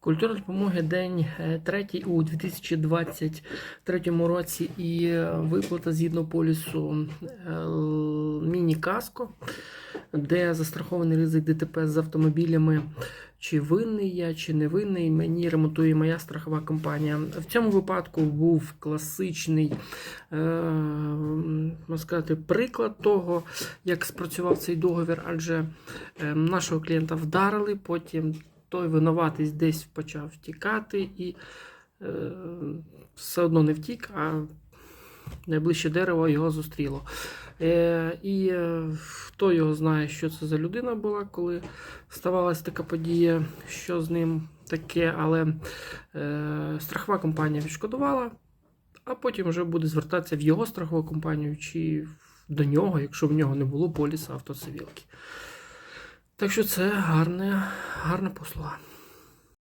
Культура допомоги день е, третій у 2023 році і е, виплата згідно полісу е, міні-каско, де застрахований ризик ДТП з автомобілями. Чи винний я, чи не винний, мені ремонтує моя страхова компанія. В цьому випадку був класичний е, можна сказати, приклад того, як спрацював цей договір, адже нашого клієнта вдарили, потім той винуватись десь почав втікати і е, все одно не втік, а найближче дерево його зустріло. Е, і е, хто його знає, що це за людина була, коли ставалася така подія, що з ним таке, але е, страхова компанія відшкодувала, а потім вже буде звертатися в його страхову компанію чи до нього, якщо в нього не було поліса автоцивілки. Так що це гарна, гарна послуга.